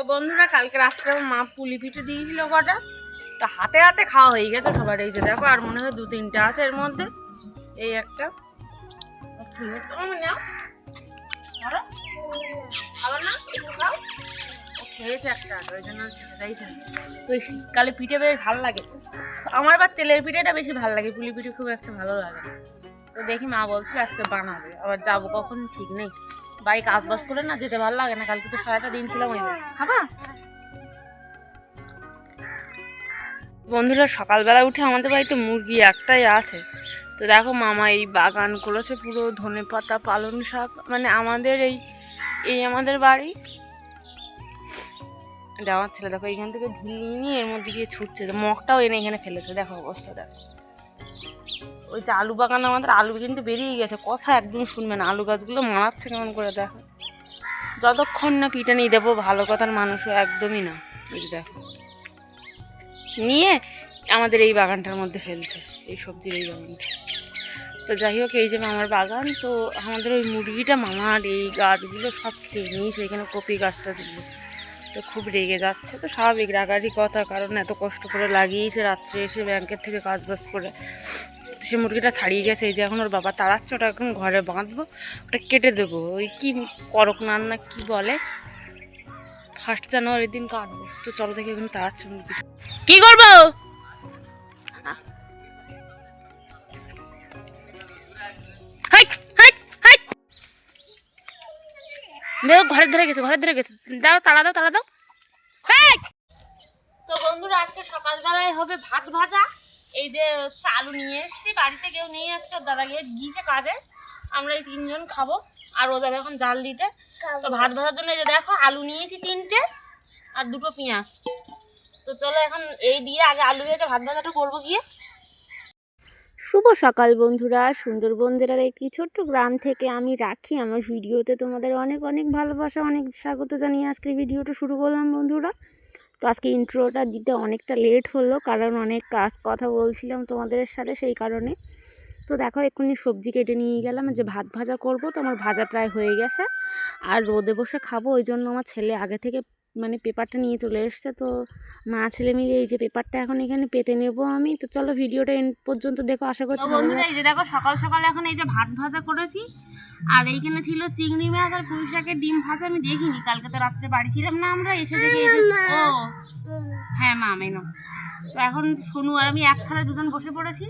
তো বন্ধুরা, কালকে রাত্রে আমার মা পুলি পিঠে দিয়েছিল কটা। তো হাতে হাতে খাওয়া হয়ে গেছে সবার, এই যে দেখো, আর মনে হয় দু তিনটা আছে এর মধ্যে। এই একটা। নাও। ধরো। না? খেয়েছে একটা ওই জন্য খেতে চাইছে তো শীতকালে পিঠে বেশ ভালো লাগে। আমার আবার তেলের পিঠেটা বেশি ভালো লাগে, পুলি পিঠে খুব একটা ভালো লাগে। তো দেখি মা বলছিল আজকে বানাবে, আবার যাব কখন ঠিক নেই। বাড়ি কাজ বাজ করে না, যেতে ভালো লাগে না, কালকে তো সারাটা দিন ছিলাম ওই বন্ধুরা, সকালবেলা উঠে আমাদের বাড়িতে মুরগি একটাই আছে। তো দেখো মামা এই বাগান করেছে পুরো, ধনে পাতা, পালং শাক মানে আমাদের এই এই আমাদের বাড়ি। এটা আমার ছেলে, দেখো এখান থেকে ঢিল নিয়ে এর মধ্যে গিয়ে ছুটছে, মগটাও এনে এখানে ফেলেছে, দেখো অবস্থা, দেখো। ওই যে আলু বাগান আমাদের আলু কিন্তু বেরিয়ে গেছে। কথা একদম শুনবে না। আলু গাছগুলো মারাচ্ছে কেমন করে দেখো। যতক্ষণ না পিঠে নিয়ে দেবো, ভালো কথার মানুষও একদমই না। এই দেখো। নিয়ে আমাদের এই বাগানটার মধ্যে ফেলছে, এই সবজির এই বাগানটা। তো যাই হোক, এই যে মামার বাগান, তো আমাদের ওই মুরগিটা মামার এই গাছগুলো সব খেয়ে নিয়েছে, এখানে কপি গাছটা ছিল। তো খুব রেগে যাচ্ছে, তো স্বাভাবিক রাগারই কথা, কারণ এত কষ্ট করে লাগিয়েছে, রাত্রে এসে ব্যাংকের থেকে কাজ বাজ করে। সে মুরগিটা ছাড়িয়ে গেছে, এই যে এখন ওর বাবা তাড়াচ্ছে, ওটা এখন ঘরে বাঁধবো, ওটা কেটে দেবো। ওই কি করকনার না কি বলে? ফার্স্ট জানুয়ারির দিন কাটবো। তো চলো দেখি এখন তাড়াচ্ছে মুরগি কি করব। দেখো ঘরের ধরে গেছে, ঘরের ধরে গেছে। দাও তাড়া দাও তাড়া দাও। তো বন্ধুরা, আজকে সকালবেলায় হবে ভাত ভাজা। এই যে হচ্ছে আলু নিয়ে এসেছি বাড়িতে কেউ নিয়ে আসছে ওর দাদা গিয়ে গিয়েছে কাজে। আমরা এই তিনজন খাব আর ও যাবে এখন জাল দিতে। তো ভাত ভাজার জন্য এই যে দেখো আলু নিয়েছি তিনটে আর দুটো পেঁয়াজ। তো চলো এখন এই দিয়ে আগে আলু ভেজে ভাত ভাজাটা করব গিয়ে। শুভ সকাল বন্ধুরা সুন্দরবন জেলার একটি ছোট্ট গ্রাম থেকে আমি রাখি। আমার ভিডিওতে তোমাদের অনেক অনেক ভালোবাসা অনেক স্বাগত জানিয়ে আজকের ভিডিওটা শুরু করলাম বন্ধুরা। তো আজকে ইন্ট্রোটা দিতে অনেকটা লেট হলো কারণ অনেক কাজ কথা বলছিলাম তোমাদের সাথে সেই কারণে। তো দেখো এক্ষুনি সবজি কেটে নিয়ে গেলাম যে ভাত ভাজা করব তো আমার ভাজা প্রায় হয়ে গেছে। আর রোদে বসে খাব ওই জন্য আমার ছেলে আগে থেকে মানে পেপারটা নিয়ে চলে এসছে তো মা ছেলে মিলে এই যে পেপারটা এখন এখানে পেতে নেব আমি। তো চলো ভিডিওটা পর্যন্ত দেখো আশা করছি বন্ধুরা এই যে দেখো সকাল সকাল এখন এই যে ভাত ভাজা করেছি আর এইখানে ছিল চিংড়ি মাছ আর পুঁই শাকের ডিম ভাজা আমি দেখিনি কালকে তো রাত্রে বাড়ি ছিলাম না আমরা এসে দেখে ও। হ্যাঁ মা মেনো তো এখন সোনু আর আমি এক থালায় দুজন বসে পড়েছি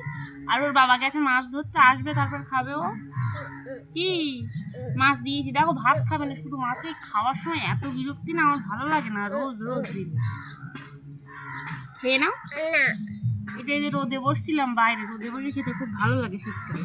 আর ওর বাবা গেছে মাছ ধরতে আসবে তারপর খাবে ও। কি? মাছ দিয়েছি। দেখো ভাত খাবে না শুধু মাছ খাওয়ার সময় এত বিরক্তি না আমার ভালো লাগে না রোজ রোজ দিন। খেয়ে নাও। এটা যে রোদে বসছিলাম বাইরে রোদে বসে খেতে খুব ভালো লাগে শীতকালে।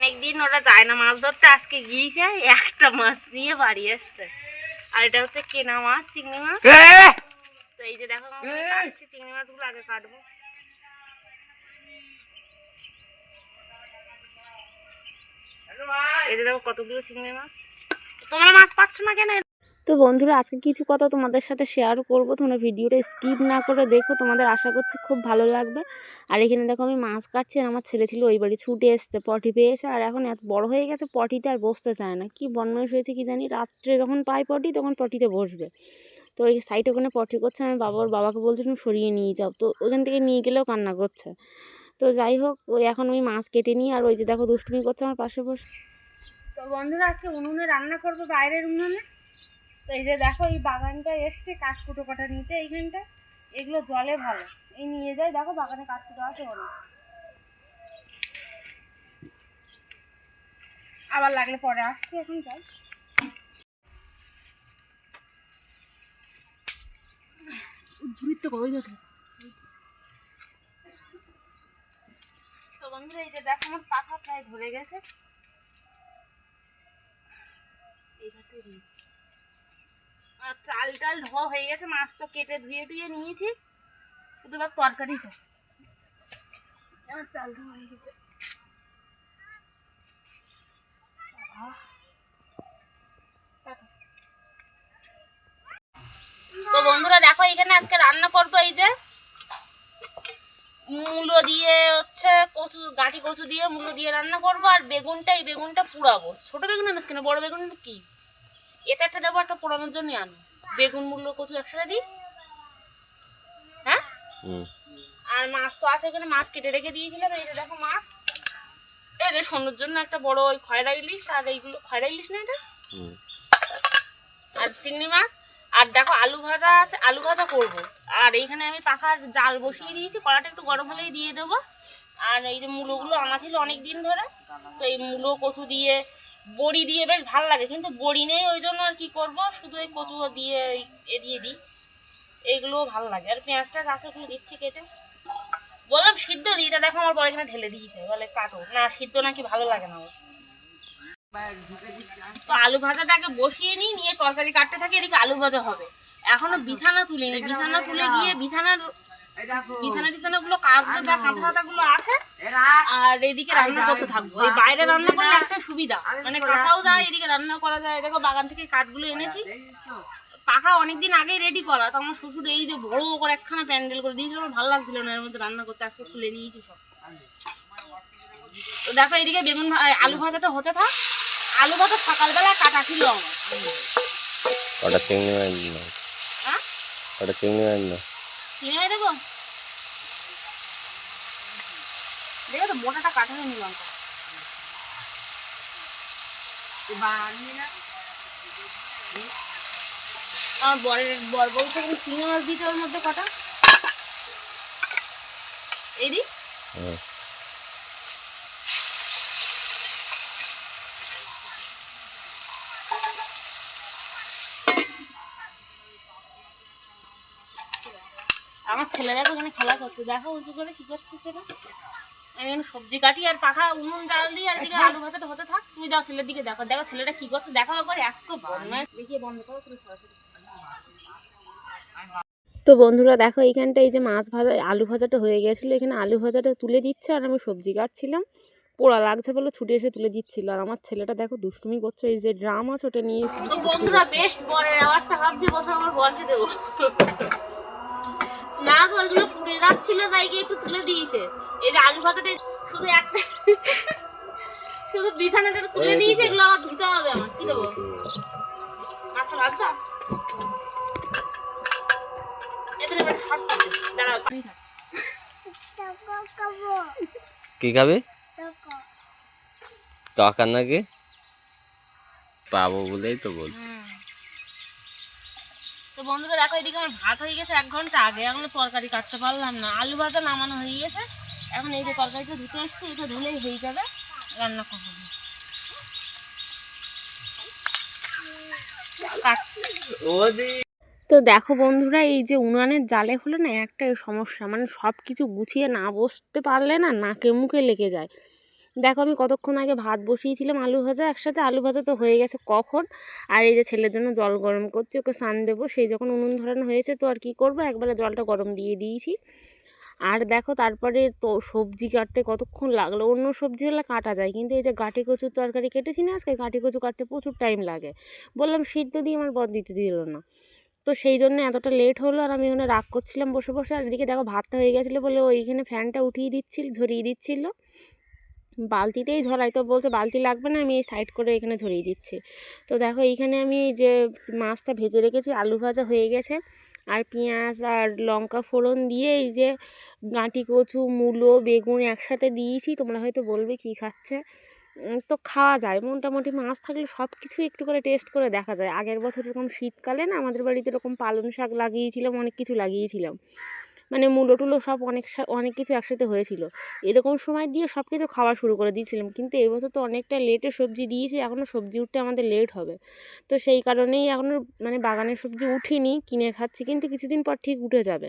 অনেকদিন ওরা যায় না মাছ ধরতে। আজকে গিয়েছে একটা মাছ নিয়ে বাড়ি আসছে। আর এটা হচ্ছে কেনা মাছ চিংড়ি মাছ। তো এই যে দেখো কাটছি চিংড়ি মাছগুলো আগে কাটবো। এই যে দেখো কতগুলো চিংড়ি মাছ। তোমরা মাছ পাচ্ছ না কেন? তো বন্ধুরা, আজকে কিছু কথা তোমাদের সাথে শেয়ার করব। তোমরা ভিডিওটা স্কিপ না করে দেখো, তোমাদের আশা করছি খুব ভালো লাগবে। আর এখানে দেখো আমি মাছ কাটছি, আর আমার ছেলে ছিল ওই বাড়ি ছুটে এসছে পটি পেয়েছে। আর এখন এত বড় হয়ে গেছে পটিতে আর বসতে চায় না। কি বনমাস হয়েছে কি জানি, রাত্রে যখন পাই পটি তখন পটিতে বসবে। তো ওই সাইডে ওখানে পটি করছে, আমি বাবার বাবাকে বলছিলাম সরিয়ে নিয়ে যাও। তো ওখান থেকে নিয়ে গেলেও কান্না করছে। তো যাই হোক, ওই এখন আমি মাছ কেটে নিই, আর ওই যে দেখো দুষ্টুমি করছে আমার পাশে বসে। তো বন্ধুরা, আজকে উনুনে রান্না করব, বাইরের উনুনে। তো এই যে দেখো এই বাগানটা এসছে কাঠকুটো কাটা নিতে। এইখানটা এগুলো জলে ভালো। এই নিয়ে যাই দেখো বাগানে কাঠকুটো আছে অনেক আবার লাগলে পরে আসছি এখন যাই। উদ্ভিদ তো কই দেখে তো বন্ধুরা এই যে দেখো আমার পাখা প্রায় ধরে গেছে। এইটাতে নি। চাল টাল ধোয়া হয়ে গেছে মাছ তো কেটে ধুয়ে টুয়ে নিয়েছি। শুধু এবার তরকারি তো। আমার চাল ধোয়া হয়ে গেছে। তো বন্ধুরা দেখো এখানে আজকে রান্না করব এই যে। মূলো দিয়ে হচ্ছে কচু গাঁটি কচু দিয়ে মূলো দিয়ে রান্না করব আর বেগুনটা এই বেগুনটা পুড়াবো। ছোট বেগুন আনিস কেন? বড় বেগুন কি? এটা একটা দেবো একটা পোড়ানোর জন্য আনো। বেগুন মূল্য কচু একসাথে দিই। হ্যাঁ? আর মাছ তো আছে এখানে মাছ কেটে রেখে দিয়েছিলাম। এই যে দেখো মাছ। এই যে সোনার জন্য একটা বড় ওই খয়রা ইলিশ আর এইগুলো খয়রা ইলিশ না এটা? হুম। আর চিংড়ি মাছ। আর দেখো আলু ভাজা আছে আলু ভাজা করব। আর এইখানে আমি পাখার জাল বসিয়ে দিয়েছি কড়াটা একটু গরম হলেই দিয়ে দেবো। আর এই যে মূলোগুলো আনা ছিল অনেক দিন ধরে তো এই মূলো কচু দিয়ে বড়ি দিয়ে বেশ ভালো লাগে কিন্তু বড়ি নেই ওই জন্য আর কি করব? শুধু এই কচু দিয়ে এ দিয়ে দিই। এগুলোও ভালো লাগে। আর পেঁয়াজ টাজ আছে ওগুলো দিচ্ছি কেটে। বললাম সিদ্ধ দিই এটা দেখো আমার বড় এখানে ঢেলে দিয়েছে। বলে কাটো। না সিদ্ধ নাকি ভালো লাগে না ওর। তো আলু ভাজাটাকে বসিয়ে নিই নিয়ে তরকারি কাটতে থাকি এদিকে আলু ভাজা হবে। এখনও বিছানা তুলিনি। বিছানা তুলে গিয়ে বিছানার বিছানা টিছানা গুলো কাঁচতে যা কাঁথা গুলো আছে। আর এদিকে রান্না করতে থাকব। এই বাইরে রান্না করলে একটা সুবিধা। মানে কাঁচাও যায় এদিকে রান্না করা যায়। দেখো বাগান থেকে কাঠগুলো এনেছি। পাখা অনেকদিন আগেই রেডি করা। তো আমার শ্বশুর এই যে বড় করে একখানা প্যান্ডেল করে দিয়েছিল আমার ভালো লাগছিল না এর মধ্যে রান্না করতে। আজকে খুলে নিয়েছি সব। তো দেখো এদিকে বেগুন আলু ভাজাটা হতে থাক। আলু ভাজা সকালবেলা কাটা ছিল আমার। ওটা চিংড়ি মাছ না হ্যাঁ? ওটা চিংড়ি মাছ না কিনে দেবো? দেখো তো মোটাটা কাটা হয়নি লঙ্কা আমার বরের বর বলতে কিন্তু চিংড়ি মাছ দিতে ওর মধ্যে কটা? এই আমার ছেলে দেখো এখানে খেলা করছে। দেখো উঁচু করে কি করছে সেটা। আমি সবজি কাটি আর পাখা উনুন জাল দিই আর দিকে আলু ভাজাটা হতে থাক। তুমি যাও ছেলের দিকে দেখো। দেখো ছেলেটা কি করছে দেখো এত বদমাইশ দেখিয়ে বন্ধ করো তুমি সরাসরি তো বন্ধুরা দেখো এইখানটা এই যে মাছ ভাজা আলু ভাজাটা হয়ে গেছিল। এখানে আলু ভাজাটা তুলে দিচ্ছে আর আমি সবজি কাটছিলাম। পোড়া লাগছে বলে ছুটে এসে তুলে দিচ্ছিল। আর আমার ছেলেটা দেখো দুষ্টুমি করছে। এই যে ড্রাম আছে ওটা নিয়ে বন্ধুরা বেস্ট বরের আওয়াজটা ভাবছি বসে আমার বরকে দেবো। না গো ওইগুলো পুড়ে যাচ্ছিল তাই গিয়ে একটু তুলে দিয়েছে। এই যে আলু ভাজাটা শুধু একটা শুধু বিছানাটা একটু তুলে দিয়েছে এগুলো আবার ধুতে হবে আমার কি দেবো? মাছটা ভাজবা এদের এবার শর্ট দাঁড়াও। কি খাবে? টাকা নাকি? পাবো বলেই তো বল তো বন্ধুরা দেখো এদিকে আমার ভাত হয়ে গেছে এক ঘণ্টা আগে। এখনও তরকারি কাটতে পারলাম না। আলু ভাজা নামানো হয়ে গেছে। এখন এই যে তরকারিটা ধুতে আসছে এটা ধুলেই হয়ে যাবে। রান্না করব। তো দেখো বন্ধুরা এই যে উনানের জালে হলে না একটাই সমস্যা। মানে সব কিছু গুছিয়ে না বসতে পারলে না নাকে মুখে লেগে যায়। দেখো আমি কতক্ষণ আগে ভাত বসিয়েছিলাম আলু ভাজা, একসাথে আলু ভাজা তো হয়ে গেছে কখন? আর এই যে ছেলের জন্য জল গরম করছি, ওকে স্নান দেবো। সেই যখন উনুন ধরানো হয়েছে তো আর কি করব? একবারে জলটা গরম দিয়ে দিয়েছি। আর দেখো তারপরে তো সবজি কাটতে কতক্ষণ লাগল? অন্য সবজি হলে কাটা যায়, কিন্তু এই যে গাঁটি কচুর তরকারি কেটেছি না আজকে, গাঁটি কচু কাটতে প্রচুর টাইম লাগে। বললাম, সিদ্ধ দিয়ে আমার বদ দিতে দিল না। তো সেই জন্য এতটা লেট হলো আর আমি ওখানে রাগ করছিলাম বসে বসে। আর এদিকে দেখো ভাতটা হয়ে গেছিল বলে ওইখানে ফ্যানটা উঠিয়ে দিচ্ছিল, ঝরিয়ে দিচ্ছিল। বালতিতেই ঝরাই তো বলছে, বালতি লাগবে না, আমি এই সাইড করে এখানে ঝরিয়ে দিচ্ছি। তো দেখো, এইখানে আমি যে মাছটা ভেজে রেখেছি, আলু ভাজা হয়ে গেছে। আর পেঁয়াজ আর লঙ্কা ফোড়ন দিয়ে এই যে গাঁটি কচু, মূলো, বেগুন একসাথে দিয়েছি। তোমরা হয়তো বলবে কী খাচ্ছে। তো খাওয়া যায়। মোটামুটি মাছ থাকলে সব কিছু একটু করে টেস্ট করে দেখা যায়। আগের বছর এরকম শীতকালে না, আমাদের বাড়িতে এরকম পালং শাক লাগিয়েছিলাম, অনেক কিছু লাগিয়েছিলাম। মানে মূলো টুলো সব অনেক অনেক কিছু একসাথে হয়েছিল। এরকম সময় দিয়ে সব কিছু খাওয়া শুরু করে দিয়েছিলাম। কিন্তু এবছর তো অনেকটা লেটে সবজি দিয়েছি এখনও সবজি উঠতে আমাদের লেট হবে। তো সেই কারণেই এখনও মানে বাগানের সবজি উঠিনি, কিনে খাচ্ছি, কিন্তু কিছুদিন পর ঠিক উঠে যাবে।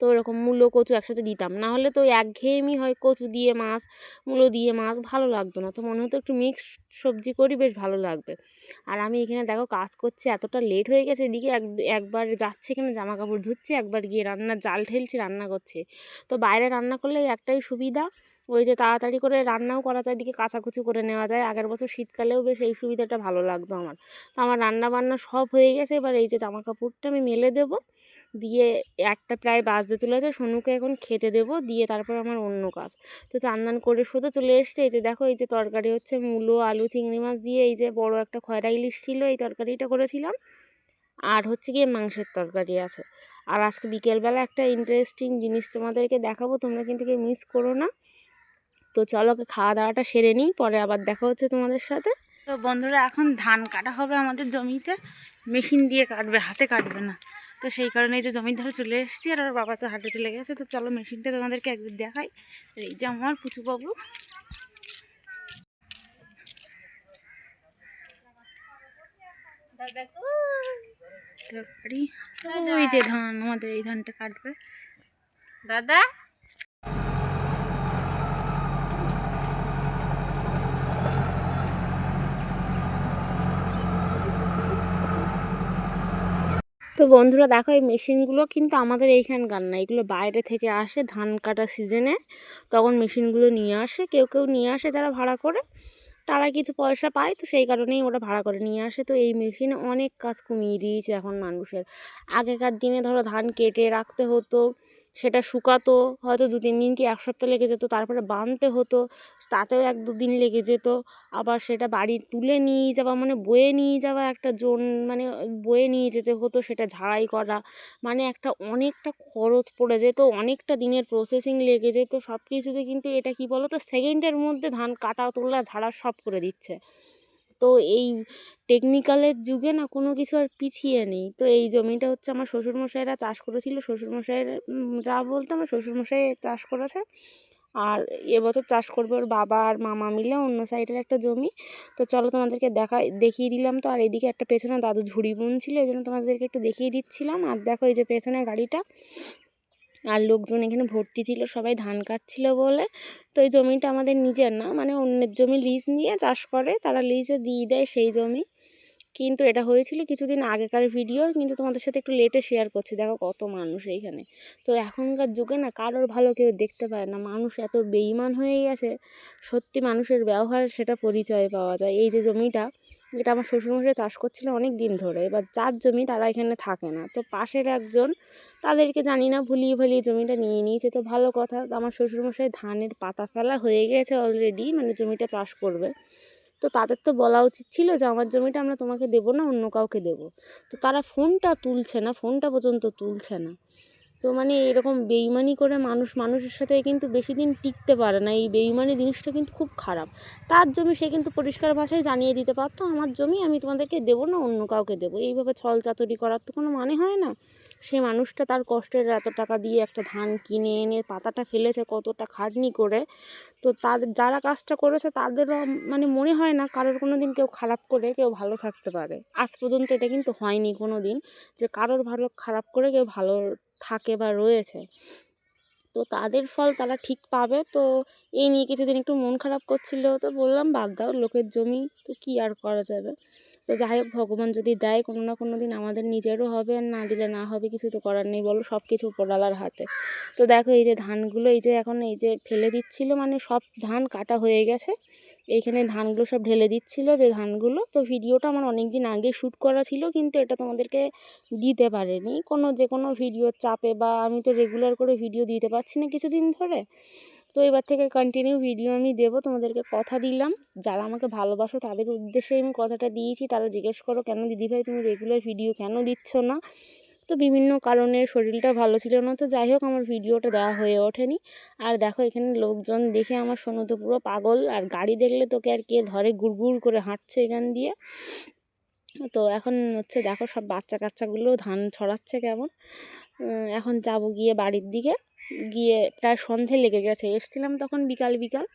তো এরকম মূলো কচু একসাথে দিতাম। না হলে তো একঘেয়েমি হয় কচু দিয়ে মাছ, মূলো দিয়ে মাছ, ভালো লাগতো না। তো মনে হতো একটু মিক্স সবজি করি, বেশ ভালো লাগবে। আর আমি এখানে দেখো কাজ করছি, এতটা লেট হয়ে গেছে, এদিকে এক, একবার যাচ্ছে এখানে জামা কাপড় ধুচ্ছে, একবার গিয়ে রান্নার জাল ঠেলছি, রান্না করছে। তো বাইরে রান্না করলে একটাই সুবিধা, ওই যে তাড়াতাড়ি করে রান্নাও করা যায়, এদিকে কাচাকুচি করে নেওয়া যায়। আগের বছর শীতকালেও বেশ এই সুবিধাটা ভালো লাগতো আমার। তো আমার রান্না বান্না সব হয়ে গেছে, এবার এই যে জামা কাপড়টা আমি মেলে দেবো। দিয়ে একটা প্রায় বাজতে চলেছে, সোনুকে এখন খেতে দেবো, দিয়ে তারপর আমার অন্য কাজ। তো চান্দান করে সোজা চলে এসছে, এই যে দেখো, এই যে তরকারি হচ্ছে মূলো, আলু, চিংড়ি মাছ দিয়ে এই যে বড় একটা খয়রা ইলিশ ছিল, এই তরকারিটা করেছিলাম। আর হচ্ছে গিয়ে মাংসের তরকারি আছে। আর আজকে বিকেলবেলা একটা ইন্টারেস্টিং জিনিস তোমাদেরকে দেখাবো, তোমরা কিন্তু কেউ মিস করো না। তো চলো খাওয়া দাওয়াটা সেরে নিই, পরে আবার দেখা হচ্ছে তোমাদের সাথে। তো বন্ধুরা, এখন ধান কাটা হবে আমাদের জমিতে। মেশিন দিয়ে কাটবে, হাতে কাটবে না। তো সেই কারণে এই যে জমি ধরে চলে এসেছি আর ওর বাবা তো হাটে চলে গেছে। তো চলো মেশিনটা তোমাদেরকে একবার দেখাই। আর এই যে আমার পুচু বাবু তরকারি ওই যে ধান আমাদের এই ধানটা কাটবে। দাদা। তো বন্ধুরা দেখো, এই মেশিনগুলো কিন্তু আমাদের এইখানকার না। এগুলো বাইরে থেকে আসে ধান কাটা সিজনে তখন মেশিনগুলো নিয়ে আসে, কেউ কেউ নিয়ে আসে যারা ভাড়া করে। তারা কিছু পয়সা পায়, তো সেই কারণেই ওরা ভাড়া করে নিয়ে আসে। তো এই মেশিনে অনেক কাজ কমিয়ে দিয়েছে এখন মানুষের। আগেকার দিনে ধরো ধান কেটে রাখতে হতো সেটা শুকাতো, হয়তো দু তিন দিন কি এক সপ্তাহ লেগে যেত, তারপরে বাঁধতে হতো, তাতেও এক দু দিন লেগে যেত। আবার সেটা বাড়ি তুলে নিয়ে যাওয়া মানে বয়ে নিয়ে যাওয়া একটা জোন মানে বয়ে নিয়ে যেতে হতো সেটা ঝাড়াই করা। মানে একটা অনেকটা খরচ পড়ে যেত, অনেকটা দিনের প্রসেসিং লেগে যেত। সব কিছুতে কিন্তু এটা কি বলো তো সেকেন্ডের মধ্যে ধান কাটা, তোলা, ঝাড়া সব করে দিচ্ছে। তো এই টেকনিক্যালের যুগে না কোনো কিছু আর পিছিয়ে নেই। তো এই জমিটা হচ্ছে আমার শ্বশুরমশাইরা চাষ করেছিল। শ্বশুরমশাইরা বলতে আমার শ্বশুরমশাই চাষ করেছে। আর এবছর চাষ করবে ওর বাবা আর মামা মিলে অন্য সাইডের একটা জমি। তো চলো তোমাদেরকে দেখা, দেখিয়ে দিলাম তো। আর এদিকে একটা পেছনে দাদু ঝুড়ি বুনছিল, এই জন্য তোমাদেরকে একটু দেখিয়ে দিচ্ছিলাম। আর দেখো এই যে পেছনে গাড়িটা। আর লোকজন এখানে ভর্তি ছিল, সবাই ধান কাটছিল বলে। তো এই জমিটা আমাদের নিজের না মানে অন্যের জমি লিজ নিয়ে চাষ করে, তারা লিজে দিয়ে দেয় সেই জমি। কিন্তু এটা হয়েছিল কিছুদিন আগেকার ভিডিও, কিন্তু তোমাদের সাথে একটু লেটে শেয়ার করছি। দেখো কত মানুষ এইখানে। তো এখনকার যুগে না কারোর ভালো কেউ দেখতে পায় না। মানুষ এত বেইমান হয়ে গেছে সত্যি মানুষের ব্যবহার সেটা পরিচয় পাওয়া যায়। এই যে জমিটা, এটা আমার শ্বশুরমশাই চাষ করছিল অনেক দিন ধরে। এবার যার জমি তারা এখানে থাকে না। তো পাশের একজন, তাদেরকে জানি না, ভুলিয়ে ভুলিয়ে জমিটা নিয়ে নিয়েছে। তো ভালো কথা, আমার শ্বশুরমশাই ধানের পাতা ফেলা হয়ে গেছে অলরেডি মানে জমিটা চাষ করবে। তো তাদের তো বলা উচিত ছিল যে, আমার জমিটা আমরা তোমাকে দেবো না, অন্য কাউকে দেবো। তো তারা ফোনটা তুলছে না, ফোনটা পর্যন্ত তুলছে না। তো মানে এরকম বেইমানি করে মানুষ, মানুষের সাথে কিন্তু বেশি দিন টিকতে পারে না। এই বেইমানি জিনিসটা কিন্তু খুব খারাপ। তার জমি সে কিন্তু পরিষ্কার ভাষায় জানিয়ে দিতে পারতো, আমার জমি আমি তোমাদেরকে দেবো না, অন্য কাউকে দেবো। এইভাবে ছল চাতুরি করার তো কোনো মানে হয় না। সে মানুষটা তার কষ্টের এত টাকা দিয়ে একটা ধান কিনে এনে পাতাটা ফেলেছে কতটা খাটনি করে। তো তাদের যারা কাজটা করেছে তাদেরও মানে মনে হয় না কারোর কোনো দিন কেউ খারাপ করে কেউ ভালো থাকতে পারে। আজ পর্যন্ত এটা কিন্তু হয়নি কোনো দিন যে কারোর ভালো খারাপ করে কেউ ভালো থাকে বা রয়েছে। তো তাদের ফল তারা ঠিক পাবে। তো এই নিয়ে কিছুদিন একটু মন খারাপ করছিল। তো বললাম, বাদ দাও, লোকের জমি, তো কী আর করা যাবে? তো যাই হোক, ভগবান যদি দেয়, কোনো না কোনো দিন আমাদের নিজেরও হবে আর না দিলে না হবে, কিছু তো করার নেই, বলো সব কিছু উপরওয়ালার হাতে। তো দেখো এই যে ধানগুলো, এই যে এখন এই যে ফেলে দিচ্ছিল মানে সব ধান কাটা হয়ে গেছে। এইখানে ধানগুলো সব ঢেলে দিচ্ছিল, যে ধানগুলো। তো ভিডিওটা আমার অনেক দিন আগে শ্যুট করা ছিল, কিন্তু এটা তোমাদেরকে দিতে পারেনি। কোনো যে কোনো ভিডিওর চাপে বা আমি তো রেগুলার করে ভিডিও দিতে পারছি না কিছুদিন ধরে। তো এবার থেকে কন্টিনিউ ভিডিও আমি দেবো, তোমাদেরকে কথা দিলাম। যারা আমাকে ভালোবাসো, তাদের উদ্দেশ্যে আমি কথাটা দিয়েছি। তারা জিজ্ঞেস করো, কেন দিদিভাই, তুমি রেগুলার ভিডিও কেন দিচ্ছ না? তো বিভিন্ন কারণে শরীরটা ভালো ছিল না। তো যাই হোক, আমার ভিডিওটা দেওয়া হয়ে ওঠেনি। আর দেখো, এখানে লোকজন দেখে আমার শোনো তো পুরো পাগল। আর গাড়ি দেখলে তোকে আর কে ধরে গুড় করে হাঁটছে এখান দিয়ে? তো এখন হচ্ছে দেখো, সব বাচ্চা কাচ্চাগুলো ধান ছড়াচ্ছে কেমন। এখন যাব গিয়ে বাড়ির দিকে। গিয়ে প্রায় সন্ধে লেগে গেছে। এসছিলাম তখন বিকাল বিকাল।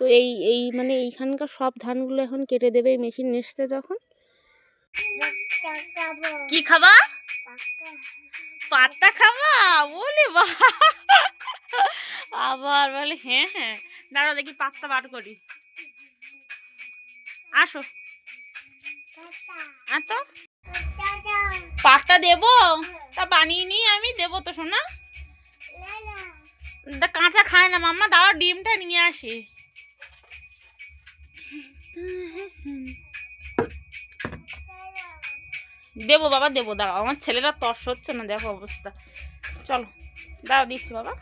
তো এই এই মানে এইখানকার সব ধানগুলো এখন কেটে দেবে এই মেশিন এসছে যখন। কি খাবা? পাত্তা খাবা? বলে বা। আবার বলে হ্যাঁ হ্যাঁ। দাঁড়াও দেখি পাত্তা বার করি। আসো। আর তো পাত্তা দেবো? তা বানিয়ে নিয়ে আমি। দেবো তো শোনা কাঁচা খায় না মাম্মা দাও ডিমটা নিয়ে আসি। দেবো বাবা দেবো দাঁড়াও আমার ছেলেরা তর্স হচ্ছে না দেখো অবস্থা। চলো দাঁড়াও দিচ্ছি বাবা।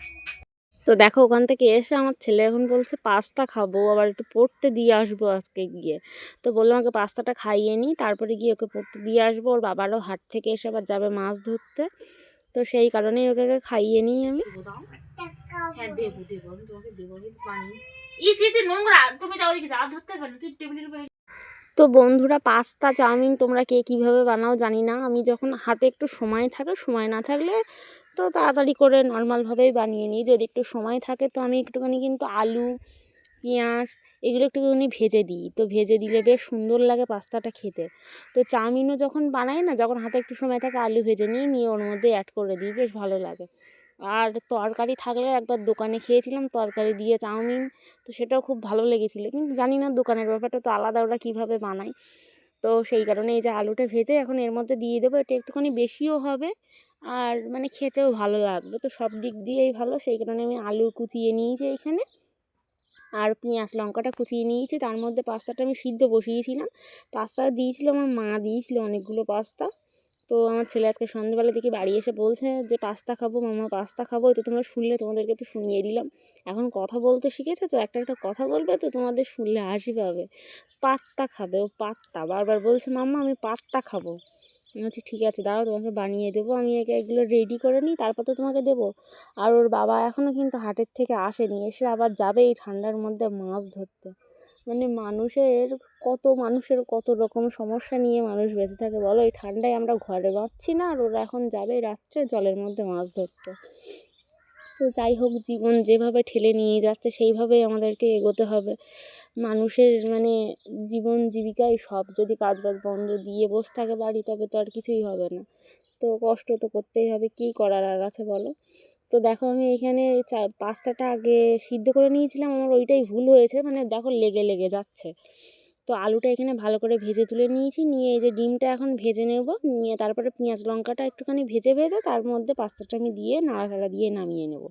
তো দেখো ওখান থেকে এসে আমার ছেলে এখন বলছে পাস্তা খাব আবার একটু পড়তে দিয়ে আসব আজকে গিয়ে। তো বললাম ওকে পাস্তাটা খাইয়ে নিই তারপরে গিয়ে ওকে পড়তে দিয়ে আসব ওর বাবারও হাট থেকে এসে আবার যাবে মাছ ধরতে। তো সেই কারণেই ওকে ওকে খাইয়ে নিই আমি। হ্যাঁ দেবো দেবো আমি তোমাকে দেবো আমি বানিয়ে ই স্মৃতি নোংরা তুমি যাও দেখি যা ধরতে পারো তুই টেবিলের উপরে তো বন্ধুরা পাস্তা চাউমিন তোমরা কে কীভাবে বানাও জানি না। আমি যখন হাতে একটু সময় থাকে সময় না থাকলে তো তাড়াতাড়ি করে নর্মালভাবেই বানিয়ে নিই। যদি একটু সময় থাকে তো আমি একটুখানি কিন্তু আলু পেঁয়াজ এগুলো একটুখানি ভেজে দিই। তো ভেজে দিলে বেশ সুন্দর লাগে পাস্তাটা খেতে। তো চাউমিনও যখন বানাই না যখন হাতে একটু সময় থাকে আলু ভেজে নিয়ে নিয়ে ওর মধ্যে অ্যাড করে দিই বেশ ভালো লাগে। আর তরকারি থাকলে একবার দোকানে খেয়েছিলাম, তরকারি দিয়ে চাউমিন, তো সেটাও খুব ভালো লেগেছিলো। কিন্তু জানি না দোকানের ব্যাপারটা, তো আলাদা ওরা কীভাবে বানায়। তো সেই কারণে এই যে আলুটা ভেজে এখন এর মধ্যে দিয়ে দেবো, এটা একটুখানি বেশিও হবে আর মানে খেতেও ভালো লাগবে। তো সব দিক দিয়েই ভালো, সেই কারণে আমি আলু কুচিয়ে নিয়েছি এখানে আর পেঁয়াজ লঙ্কাটা কুচিয়ে নিয়েছি। তার মধ্যে পাস্তাটা আমি সিদ্ধ বসিয়েছিলাম। পাস্তা দিয়েছিল আমার মা, দিয়েছিল অনেকগুলো পাস্তা। তো আমার ছেলে আজকে সন্ধ্যেবেলা দেখি বাড়ি এসে বলছে যে, পাস্তা খাব, মামা পাস্তা খাব। তো তোমরা শুনলে, তোমাদেরকে তো শুনিয়ে দিলাম। এখন কথা বলতে শিখেছে তো, একটা একটা কথা বলবে তো তোমাদের শুনলে হাসি পাবে। পাত্তা খাবে ও, পাত্তা। বারবার বলছে, মাম্মা, আমি পাত্তা খাব। আমি বলছি, ঠিক আছে, দাঁড়াও, তোমাকে বানিয়ে দেবো। আমি একে এগুলো রেডি করে নিই, তারপর তো তোমাকে দেবো। আর ওর বাবা এখনও কিন্তু হাটের থেকে আসেনি, এসে আবার যাবে এই ঠান্ডার মধ্যে মাছ ধরতে। মানে মানুষের কত মানুষের কত রকম সমস্যা নিয়ে মানুষ বেঁচে থাকে বলো? এই ঠান্ডায় আমরা ঘরে বাঁচছি না আর ওরা এখন যাবে রাত্রে জলের মধ্যে মাছ ধরতে। তো যাই হোক, জীবন যেভাবে ঠেলে নিয়ে যাচ্ছে, সেইভাবেই আমাদেরকে এগোতে হবে। মানুষের মানে জীবন জীবিকাই সব। যদি কাজ বাজ বন্ধ দিয়ে বসে থাকে বাড়ি, তবে তো আর কিছুই হবে না। তো কষ্ট তো করতেই হবে, কী করার আর আছে বলো? তো দেখো, আমি এখানে চা, পাস্তাটা আগে সিদ্ধ করে নিয়েছিলাম, আমার ওইটাই ভুল হয়েছে মানে দেখো লেগে লেগে যাচ্ছে। তো আলুটা এখানে ভালো করে ভেজে তুলে নিয়েছি। নিয়ে এই যে ডিমটা এখন ভেজে নেব। নিয়ে তারপরে পেঁয়াজ লঙ্কাটা একটুখানি ভেজে ভেজে তার মধ্যে পাস্তাটা আমি দিয়ে, নাড়াচাড়া দিয়ে নামিয়ে নেব।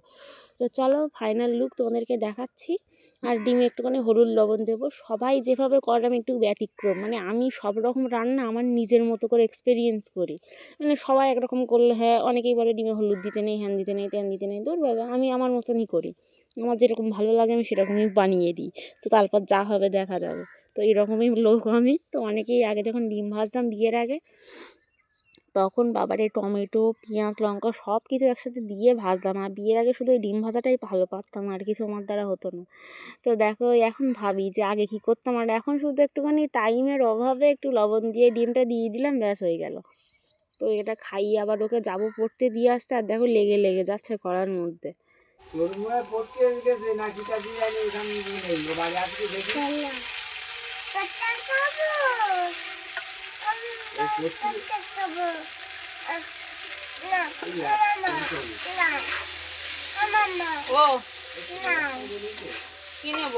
তো চলো ফাইনাল লুক তোমাদেরকে দেখাচ্ছি। আর ডিমে একটুখানি হলুদ লবণ দেবো। সবাই যেভাবে করে আমি একটু ব্যতিক্রম। মানে আমি সব রকম রান্না আমার নিজের মতো করে এক্সপিরিয়েন্স করি। মানে সবাই একরকম করলে হ্যাঁ অনেকেই বলে ডিমে হলুদ দিতে নেই, হ্যান দিতে নেই, ত্যান দিতে নেই। দূর বাবা, আমি আমার মতনই করি। আমার যেরকম ভালো লাগে আমি সেরকমই বানিয়ে দিই। তো তারপর যা হবে দেখা যাবে। তো এরকমই লোক আমি। তো অনেকেই আগে যখন ডিম ভাজতাম বিয়ের আগে তখন বাবারে টমেটো পেঁয়াজ লঙ্কা সব কিছু একসাথে দিয়ে ভাজতাম। আর বিয়ের আগে শুধু ওই ডিম ভাজাটাই ভালো পারতাম আর কিছু আমার দ্বারা হতো না। তো দেখো এখন ভাবি যে আগে কী করতাম? আর এখন শুধু একটুখানি টাইমের অভাবে একটু লবণ দিয়ে ডিমটা দিয়ে দিলাম ব্যাস হয়ে গেল। তো এটা খাইয়ে আবার ওকে যাব পড়তে দিয়ে আসতে। আর দেখো লেগে লেগে যাচ্ছে করার মধ্যে। ও কি নেব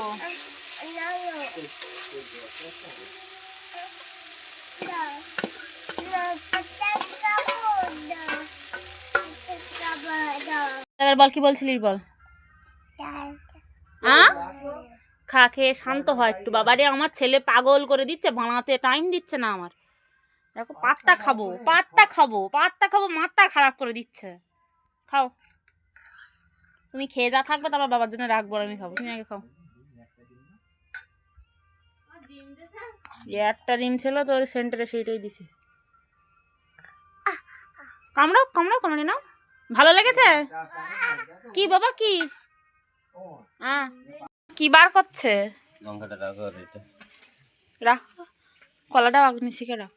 এবার বল কি বলছিলিস বল? হ্যাঁ? খা খেয়ে শান্ত হয় একটু। বাবারে আমার ছেলে পাগল করে দিচ্ছে বানাতে টাইম দিচ্ছে না আমার। দেখো পাত্তা খাব পাত্তা খাব পাত্তা খাব মাথা খারাপ করে দিচ্ছে। খাও। তুমি খেয়ে যা থাকবে তারপর বাবার জন্য রাখব আমি খাব। তুমি আগে খাও। একটা ডিম ছিল তো ওর সেন্টারে সেইটাই দিছে। কামড়াও কামড়াও কামড়ে নাও। ভালো লেগেছে? কি বাবা কি? হ্যাঁ কি বার করছে? লঙ্কাটা রাখো এটা। রাখ। কলাটা আগ্নি শিখে রাখ।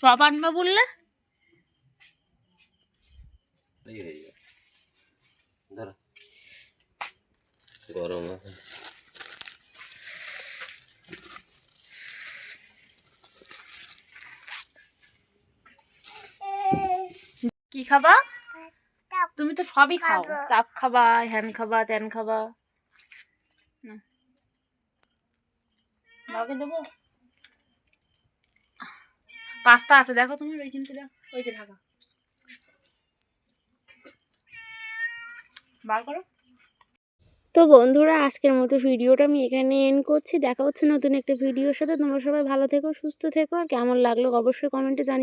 চপ আনবা বললে? গরম কি খাবা? তুমি তো সবই খাও। চাপ খাবা হ্যান খাবা ত্যান খাবা। না। বাবাকে দেবো? পাস্তা আছে দেখো তোমার ওই কিন্তু দেখো ওইতে থাকা। বার করো। তো বন্ধুরা আজকের মতো ভিডিওটা আমি এখানে এন্ড করছি। দেখা হচ্ছে নতুন একটা ভিডিওর সাথে। তোমরা সবাই ভালো থেকো সুস্থ থেকো। আর কেমন লাগল অবশ্যই কমেন্টে জানি